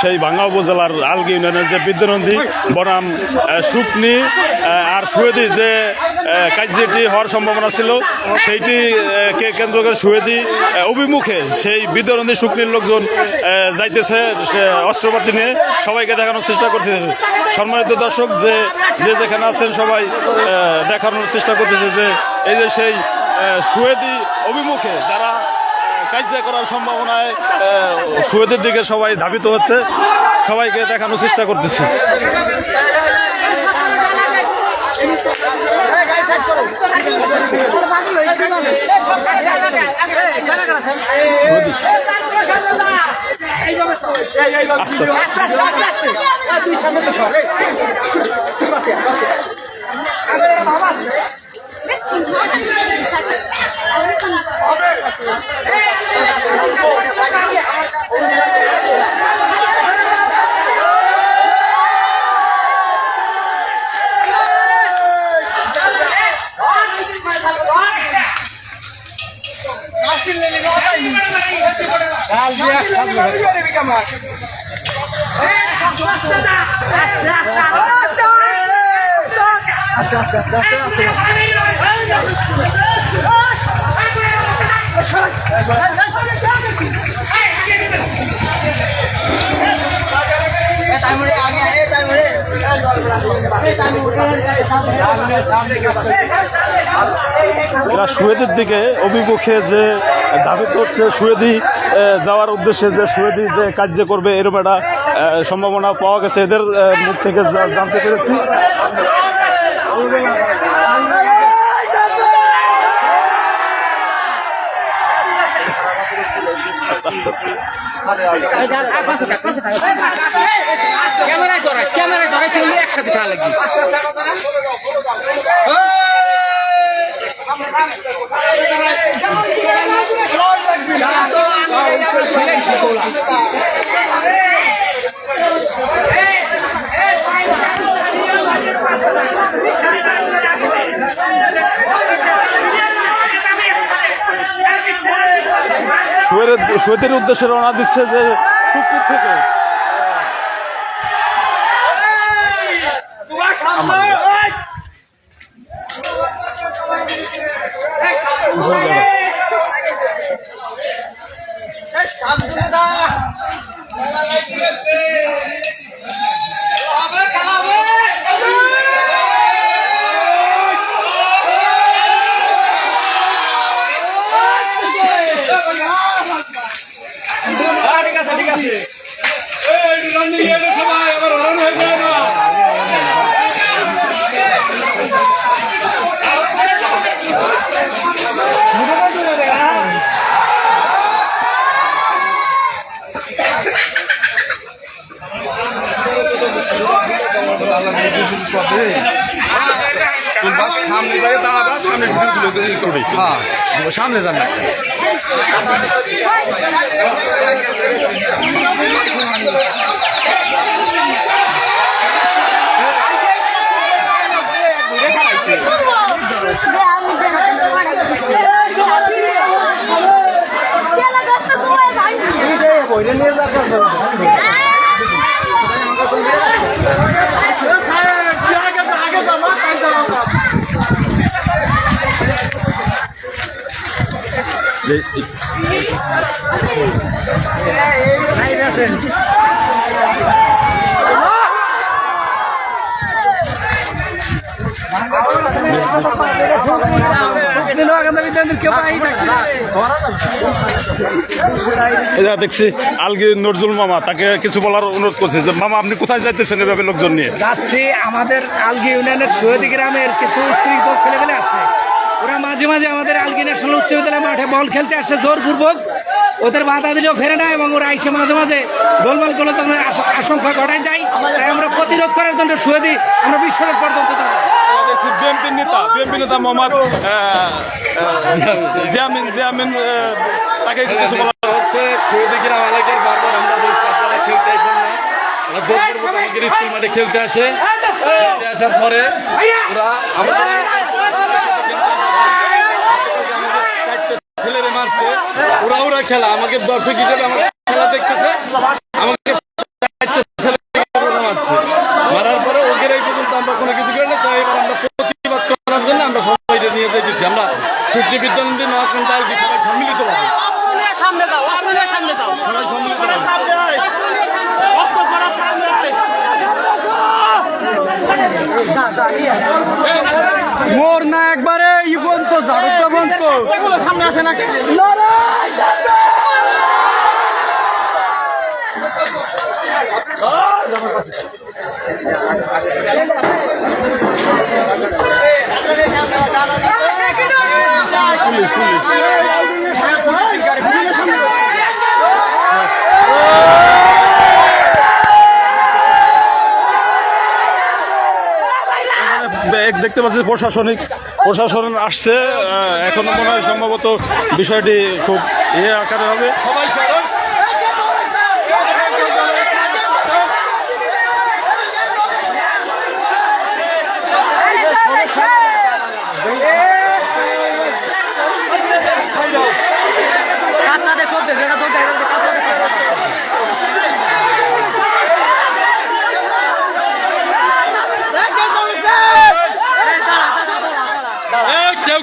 সেই ভাঙ্গা উপজেলার আলগি ইউনিয়নের যে বিদ্যানন্দী বনাম শুকনি আর সুয়েদি যে কার্যটি হওয়ার সম্ভাবনা ছিল, সেইটি কে কেন্দ্র করে সুয়েদি অভিমুখে সেই বিদ্যানন্দী শুকনির লোকজন যাইতেছে অস্ত্রপাতি নিয়ে সবাইকে দেখানোর চেষ্টা করতেছে। সম্মানিত দর্শক, যে যে যেখানে আছেন সবাই দেখানোর চেষ্টা করতেছে যে, এই যে সেই সুয়েদি অভিমুখে যারা কাজ করার সম্ভাবনায় সুয়েদের দিকে সবাই ধাবিত হতে সবাইকে দেখানোর চেষ্টা করতেছে। কাল দিয়া সব লড়াই বিকামার এ সব আস্তে আস্তে আস্তে আস্তে আস্তে আস্তে আস্তে আস্তে আস্তে আস্তে এরা সুয়েদের দিকে অভিমুখে যে দাবি করছে, সুয়েদি যাওয়ার উদ্দেশ্যে যে সুয়েদি যে কার্য করবে এরকম একটা সম্ভাবনা পাওয়া গেছে। এদের মুখ থেকে জানতে পেরেছি। ক্যামেরায় ধরা ক্যামেরায় ধরা কিন্তু একসাথে সুয়েদের উদ্দেশ্যে রওনা দিচ্ছে যে শুক্র থেকে। সামনে যাই দাঁড়াবা সামনে ভিডিওগুলো ই করবে হ্যাঁ সামনে যাবে এটা দেখছি আলগির নজরুল মামা তাকে কিছু বলার অনুরোধ করছে যে মামা আপনি কোথায় যাইতেছেন এভাবে লোকজন নিয়ে? যাচ্ছি আমাদের আলগি ইউনিয়নের সৈয়দি গ্রামের কিছু শৃঙ্খল ছেলেমেলে আছে। ওরা মাঝে মাঝে আমাদের আলগি ন্যাশনাল উচ্চ বিদ্যালয় মাঠে বল খেলতে আসে জোরপূর্বক। ওদের বাধা দিলেও ফেরে না এবং ওরা এসে মাঝে মাঝে গোলমাল করলে তখন আশঙ্কা ঘটায় যায়। তাই আমরা প্রতিরোধ করার জন্য শুয়ে দিই। আমরা বিশ্বরোধ পর্যন্ত যাব। বিএনপির নেতা বিএনপি নেতা মোহাম্মদ আহ, আহ, জিয়ামিন জিয়ামিন তাকে কিছু বলার হচ্ছে সৌদি গ্রাম এলাকার বারবার আমরা বলছি আপনারা খেলতে আসেন না আমাদের স্কুল মাঠে খেলতে আসে। খেলতে আসার পরে ওরা আমাদের খেলা আমাকে দর্শক হিসেবে আমাকে খেলা দেখতেছে আমাকে মারার পরে ওদের এই পর্যন্ত আমরা কোনো কিছু করি না তাই আমরা প্রতিবাদ করার জন্য আমরা সবাই নিয়ে দেখেছি আমরা সূর্য বিজ্ঞান দিন সবাই সম্মিলিত মোর না একবারে ইবন্ত ঝাড়ু তো। বন্ত সামনে আসে না দেখতে পাচ্ছি প্রশাসনিক। প্রশাসন আসছে এখনও মনে হয় সম্ভবত বিষয়টি খুব ইয়ে আকারে হবে। সবাই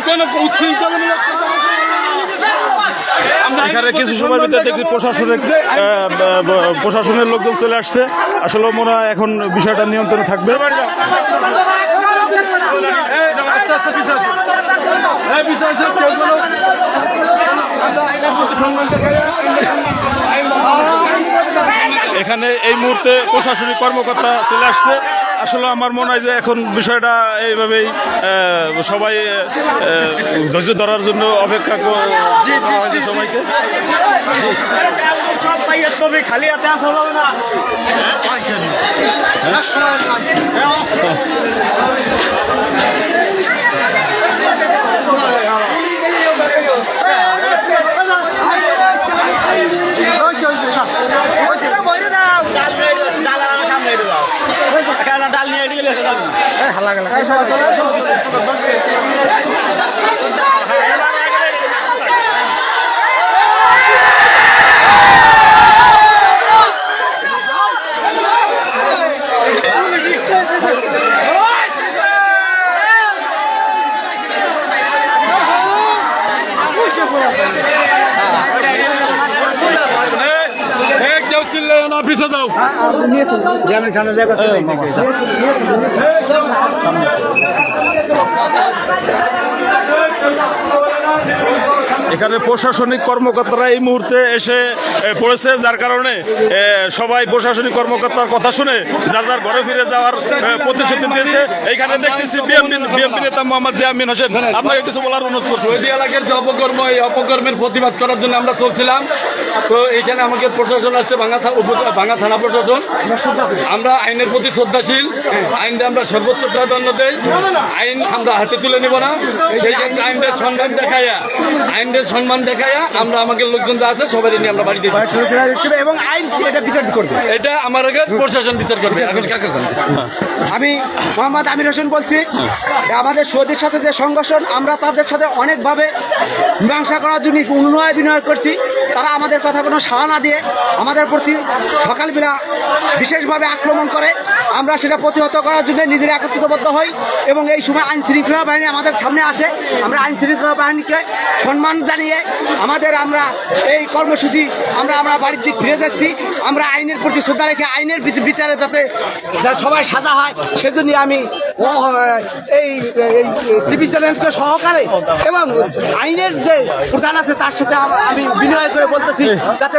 কোনো উচ্ছৃঙ্খলা এখানে কিছু সময় ভিতরে দেখি প্রশাসনের প্রশাসনের লোকজন চলে আসছে। আসলে মনে হয় এখন বিষয়টা নিয়ন্ত্রণে থাকবে। এখানে এই মুহূর্তে প্রশাসনিক কর্মকর্তা চলে আসছে। আসলে আমার মনে হয় যে এখন বিষয়টা এইভাবেই সবাই ধৈর্য ধরার জন্য অপেক্ষা হয়েছে সবাইকে। সব খালি হাতে আসা হবে না। ডাল নিয়ে গেলে হালা গেল এই, কেউ চিল্লে না পিছিয়ে দাও যেমন সামনে জায়গা এখানে প্রশাসনিক কর্মকর্তারা এই মুহূর্তে এসে পড়েছে, যার কারণে সবাই প্রশাসনিক কর্মকর্তার কথা শুনে যার যার ঘরে ফিরে যাওয়ার প্রতিশ্রুতি দিয়েছে। এইখানে দেখতেছি বিএনপি নেতা মোহাম্মদ জিয়ামিন হোসেন। আপনাকে কিছু বলার অনুরোধ করছি। এলাকার যে অপকর্ম, এই অপকর্মের প্রতিবাদ করার জন্য আমরা চলছিলাম। তো এখানে আমাকে প্রশাসন আসছে ভাঙা ভাঙা থানা প্রশাসন। আমরা আইনের প্রতি শ্রদ্ধাশীল। আইনটা আমরা সর্বোচ্চ প্রাধান্য দেই। আইন আমরা হাতে তুলে নিব না। সেই আইনদের সম্মান দেখাইয়া আইনদের সম্মান দেখাইয়া আমরা আমাকে লোকজন যা আছে সবাই নিয়ে আমরা বাড়িতে। এবং আইন এটা বিচার করবে? এটা আমার আগে প্রশাসন বিচার করবে। এখন কাকে জানবে? আমি মোহাম্মদ আমির হোসেন বলছি আমাদের সৌদির সাথে যে সংগঠন আমরা তাদের সাথে অনেকভাবে মীমাংসা করার জন্য উন্নয় বিনয় করছি। তারা আমাদের কথা কোনো সাড়া না দিয়ে আমাদের প্রতি সকালবেলা বিশেষভাবে আক্রমণ করে। আমরা সেটা প্রতিহত করার জন্য নিজেরা একত্রিতবদ্ধ হই এবং এই সময় আইন শৃঙ্খলা বাহিনী আমাদের সামনে আসে। আমরা আইন শৃঙ্খলা বাহিনীকে সম্মান জানিয়ে আমাদের আমরা এই কর্মসূচি আমরা আমরা বাড়ির দিক ফিরে যাচ্ছি। আমরা আইনের প্রতি শ্রদ্ধা রেখে আইনের বিচারে যাতে সবাই সাজা হয় সেজন্য আমি এই টিভি চ্যানেলকে সহকারে এবং আইনের যে প্রধান আছে তার সাথে আম- আমি বিনয় করে বলতেছি যাতে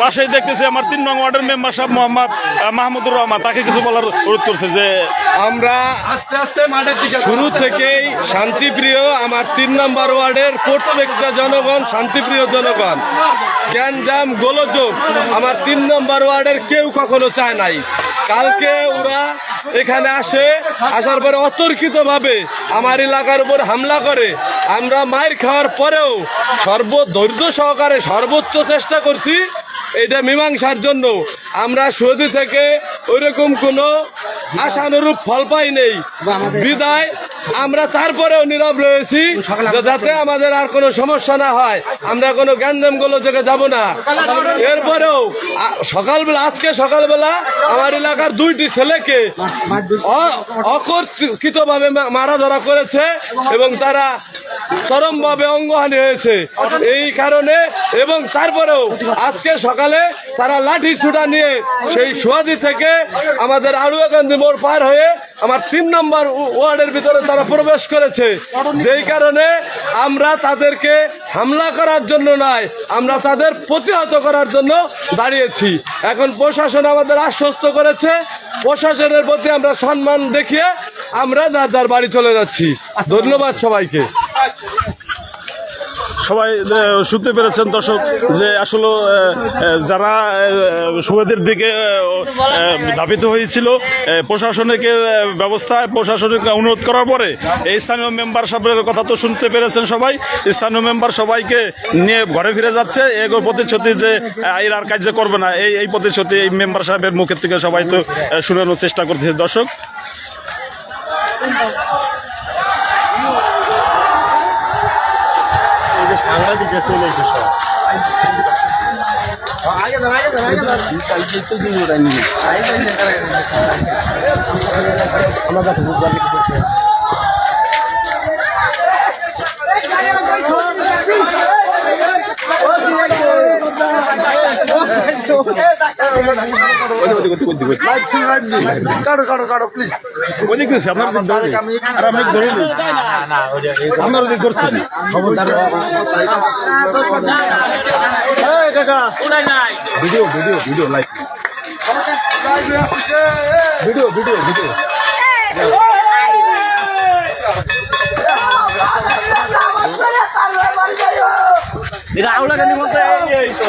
পাশেই দেখতেছি আমার তিন নং ওয়ার্ডের মেম্বার সাহেব মোহাম্মদ মাহমুদুর রহমান তাকে কিছু বলার অনুরোধ করছে যে আমরা আস্তে আস্তে মাঠের দিকে শুরু থেকেই শান্তিপ্রিয় আমার তিন নম্বর ওয়ার্ডের প্রত্যেকটা জনগণ শান্তিপ্রিয় জনগণ। গ্যাঞ্জাম, গোলযোগ। আমার তিন নম্বর ওয়ার্ডের কেউ কখনো চায় নাই। কালকে ওরা এখানে আসে, আসার পরে অতর্কিতভাবে আমার এলাকার উপর হামলা করে। আমরা মায়ের খাওয়ার পরেও সর্ব ধৈর্য সহকারে সর্বোচ্চ চেষ্টা করছি, এটা মীমাংসার জন্য। আমরা সৌদি থেকে ওইরকম কোনো আশানুরূপ ফল পাই নেই। বিদায়। আমরা তারপরেও নীরব রয়েছি, যাতে আমাদের আর কোনো সমস্যা না হয়। আমরা কোনো গ্যাঞ্জাম গোলযোগে যাব না। এরপরেও সকালবেলা, আজকে সকালবেলা আমার এলাকার দুইটি ছেলেকে অ- অকর্তৃকভাবে মারা ধরা করেছে এবং তারা চরমভাবে অঙ্গহানি হয়েছে। এই কারণে এবং তারপরেও আজকে সকালে তারা লাঠি ছুটা নিয়ে সেই সুয়াদি থেকে আমাদের আড়ুয়াকান্দি মোড় পার হয়ে আমার তিন নম্বর ওয়ার্ডের ভিতরে তারা প্রবেশ করেছে। যেই কারণে আমরা তাদেরকে হামলা করার জন্য নয়, আমরা তাদের প্রতিহত করার জন্য দাঁড়িয়েছি। এখন প্রশাসন আমাদের আশ্বস্ত করেছে। প্রশাসনের প্রতি আমরা সম্মান দেখিয়ে আমরা যার বাড়ি চলে যাচ্ছি। ধন্যবাদ সবাইকে। সবাই শুনতে পেরেছেন দর্শক যে আসলে যারা সুয়েদের দিকে ধাবিত হয়েছিল প্রশাসনিকের ব্যবস্থায় প্রশাসনিক অনুরোধ করার পরে এই স্থানীয় মেম্বার সাহেবের কথা তো শুনতে পেরেছেন সবাই। স্থানীয় মেম্বার সবাইকে নিয়ে ঘরে ফিরে যাচ্ছে। এগো প্রতিশ্রুতি যে এর আর কার্য করবে না, এই এই প্রতিশ্রুতি এই মেম্বার সাহেবের মুখের থেকে সবাই তো শুনানোর চেষ্টা করতেছে। দর্শক। সাংঘাতিকরা চলে এসে আমরা কাটো কাটো কাটো প্লিজ ওদিক দিয়েছে আপনার আর আমি ধরে নিই আপনার আউলা গানি বলতে এই তো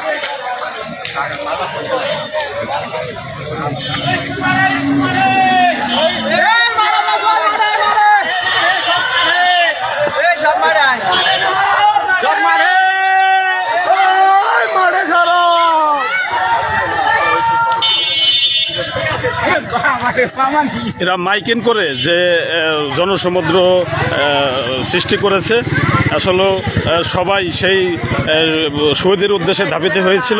এরা মাইকিন করে যে জনসমুদ্র সৃষ্টি করেছে। আসলে সবাই সেই শহীদের উদ্দেশ্যে ধাবিত হয়েছিল।